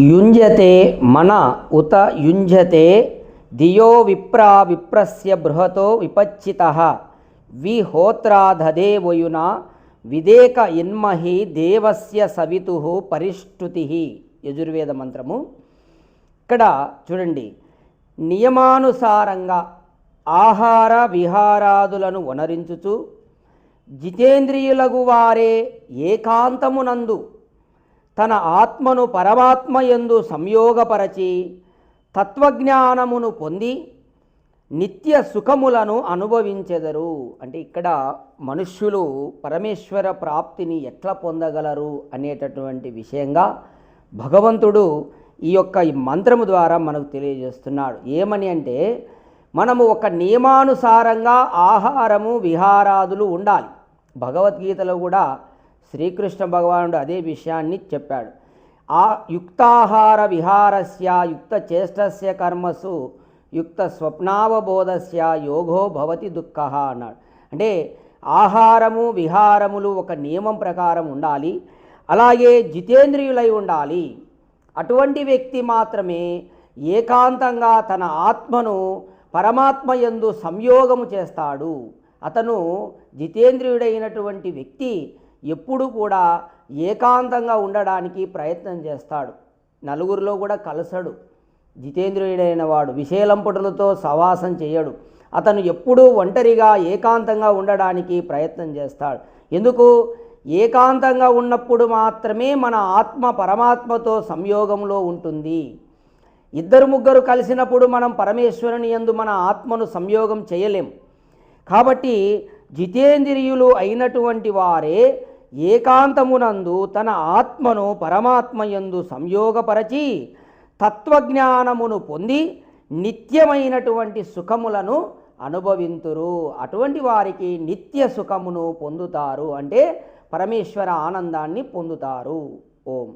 యుంజతే మన ఉత యుంజతే ధియో విప్రా విప్రస్య బృహతో విపచ్చిత విహోత్రాధదేవయున విదేక ఇన్మహి దేవస్య సవితు పరిష్టుతి యజుర్వేద మంత్రము. ఇక్కడ చూడండి నియమానుసారంగా ఆహార విహారాదులను వనరించుచు జితేంద్రియులగు వారే ఏకాంతమునందు తన ఆత్మను పరమాత్మ ఎందు సంయోగపరచి తత్వజ్ఞానమును పొంది నిత్య సుఖములను అనుభవించెదరు. అంటే ఇక్కడ మనుష్యులు పరమేశ్వర ప్రాప్తిని ఎట్లా పొందగలరు అనేటటువంటి విషయంగా భగవంతుడు ఈ యొక్క ఈ మంత్రము ద్వారా మనకు తెలియజేస్తున్నాడు. ఏమని అంటే మనము ఒక నియమానుసారంగా ఆహారము విహారాదులు ఉండాలి. భగవద్గీతలో కూడా శ్రీకృష్ణ భగవానుడు అదే విషయాన్ని చెప్పాడు. ఆ యుక్తాహార విహారస్య యుక్త చేష్టస్య కర్మసు యుక్త స్వప్నావబోధస్య యోగో భవతి దుఃఖ అన్నాడు. అంటే ఆహారము విహారములు ఒక నియమం ప్రకారం ఉండాలి. అలాగే జితేంద్రియులై ఉండాలి. అటువంటి వ్యక్తి మాత్రమే ఏకాంతంగా తన ఆత్మను పరమాత్మ ఎందు సంయోగము చేస్తాడు. అతను జితేంద్రియుడైనటువంటి వ్యక్తి ఎప్పుడు కూడా ఏకాంతంగా ఉండడానికి ప్రయత్నం చేస్తాడు. నలుగురిలో కూడా కలసడు. జితేంద్రియుడైన వాడు విషయలంపుటులతో సవాసం చేయడు. అతను ఎప్పుడూ ఒంటరిగా ఏకాంతంగా ఉండడానికి ప్రయత్నం చేస్తాడు. ఎందుకు? ఏకాంతంగా ఉన్నప్పుడు మాత్రమే మన ఆత్మ పరమాత్మతో సంయోగంలో ఉంటుంది. ఇద్దరు ముగ్గురు కలిసినప్పుడు మనం పరమేశ్వరుని యందు మన ఆత్మను సంయోగం చేయలేం. కాబట్టి జితేంద్రియులు అయినటువంటి వారే ఏకాంతమునందు తన ఆత్మను పరమాత్మయందు సంయోగపరచి తత్వజ్ఞానమును పొంది నిత్యమైనటువంటి సుఖములను అనుభవింతురు. అటువంటి వారికి నిత్య సుఖమును పొందుతారు అంటే పరమేశ్వర ఆనందాన్ని పొందుతారు. ఓం.